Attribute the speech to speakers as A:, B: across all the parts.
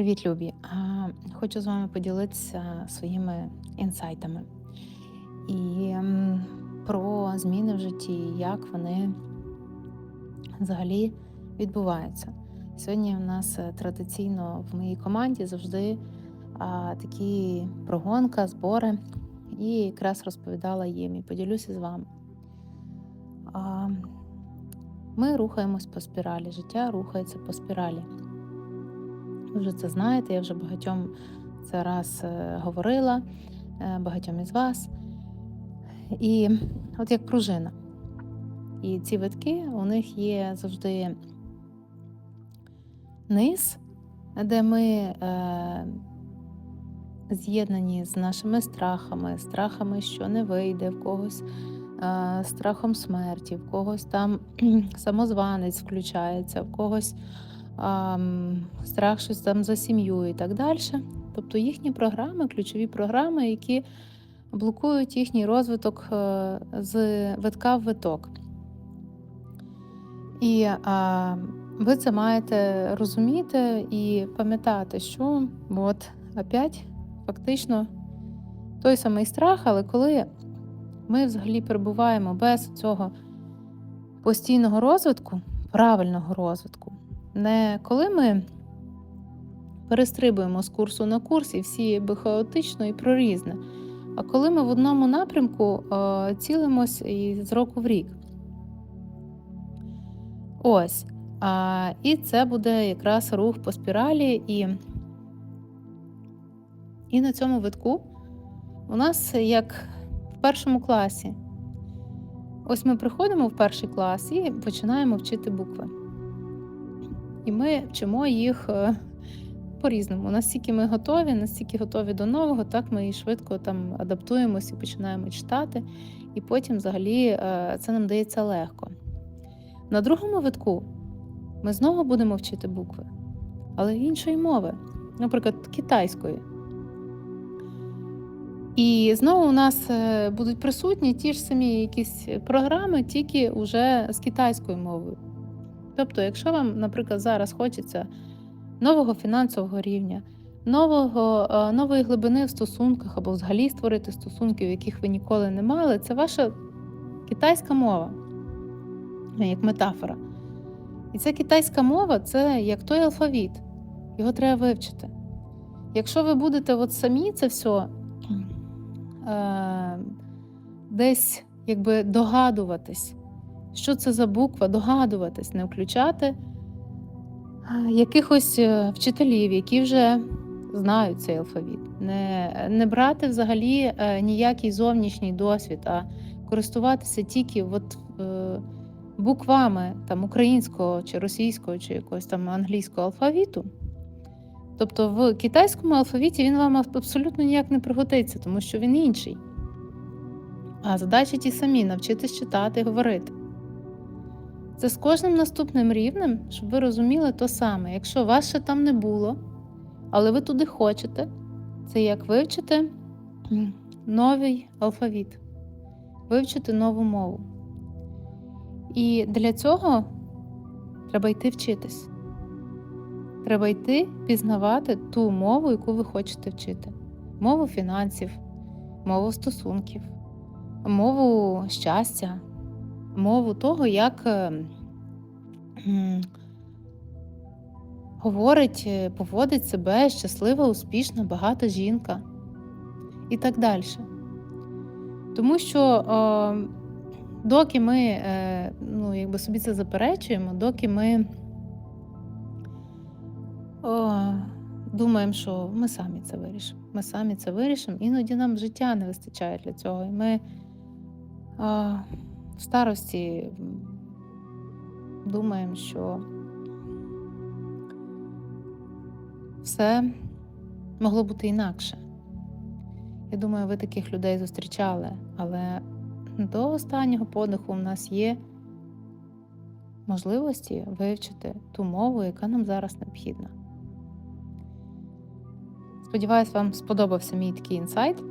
A: Привіт, любі! Хочу з вами поділитися своїми інсайтами і про зміни в житті, як вони взагалі відбуваються. Сьогодні у нас е, традиційно в моїй команді завжди такі прогонка, збори, і якраз розповідала їм і поділюся з вами. Ми рухаємось по спіралі, життя рухається по спіралі. Ви вже це знаєте, я вже багатьом це раз е, говорила, е, багатьом із вас. І от як пружина. І ці витки у них є завжди низ, де ми е, з'єднані з нашими страхами, страхами, що не вийде, в когось е, страхом смерті, в когось там самозванець включається, в когось страх щось там за сім'ю і так далі. Тобто їхні програми, ключові програми, які блокують їхній розвиток е, з витка в виток. І а, ви це маєте розуміти і пам'ятати, що от опять фактично той самий страх, але коли ми взагалі перебуваємо без цього постійного розвитку, правильного розвитку, не коли ми перестрибуємо з курсу на курс і всі би хаотично і прорізне, а коли ми в одному напрямку цілимось і з року в рік. Ось. А, І це буде якраз рух по спіралі, і, і на цьому витку у нас як в першому класі. Ось ми приходимо в перший клас і починаємо вчити букви. І ми вчимо їх е, по-різному. Настільки ми готові, настільки готові до нового, так ми і швидко там адаптуємося і починаємо читати. І потім, взагалі, е, це нам дається легко. На другому витку ми знову будемо вчити букви, але іншої мови, наприклад, китайської. І знову у нас е, будуть присутні ті ж самі якісь програми, тільки вже з китайською мовою. Тобто, якщо вам, наприклад, зараз хочеться нового фінансового рівня, нового, е, нової глибини в стосунках або взагалі створити стосунки, яких ви ніколи не мали, це ваша китайська мова, як метафора. І ця китайська мова це як той алфавіт, його треба вивчити. Якщо ви будете от самі це все е, десь якби догадуватись, що це за буква, догадуватись, не включати якихось е, вчителів, які вже знають цей алфавіт, не, не брати взагалі е, ніякий зовнішній досвід, а користуватися тільки от, е, буквами там, українського чи російського, чи якогось там англійського алфавіту. Тобто в китайському алфавіті він вам абсолютно ніяк не пригодиться, тому що він інший. А задачі ті самі навчитись читати і говорити. Це з кожним наступним рівнем, щоб ви розуміли то саме. Якщо вас ще там не було, але ви туди хочете, це як вивчити новий алфавіт, вивчити нову мову. І для цього треба йти вчитись. Треба йти пізнавати ту мову, яку ви хочете вчити: мову фінансів, мову стосунків, мову щастя, мову того, як е, говорить, е, поводить себе щаслива, успішна, багата жінка і так далі. Тому що е, доки ми е, ну, якби собі це заперечуємо, доки ми о, думаємо, що ми самі це вирішимо. Ми самі це вирішимо, іноді нам життя не вистачає для цього. І ми о, старості думаємо, що все могло бути інакше. Я думаю, ви таких людей зустрічали, але до останнього подиху в нас є можливості вивчити ту мову, яка нам зараз необхідна. Сподіваюсь, вам сподобався мій такий інсайт.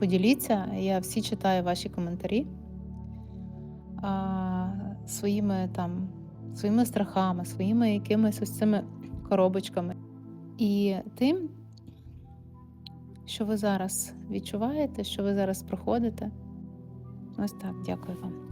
A: Поділіться, я всі читаю ваші коментарі а, своїми там, своїми страхами, своїми якимись ось цими коробочками. І тим, що ви зараз відчуваєте, що ви зараз проходите. Ось так, дякую вам.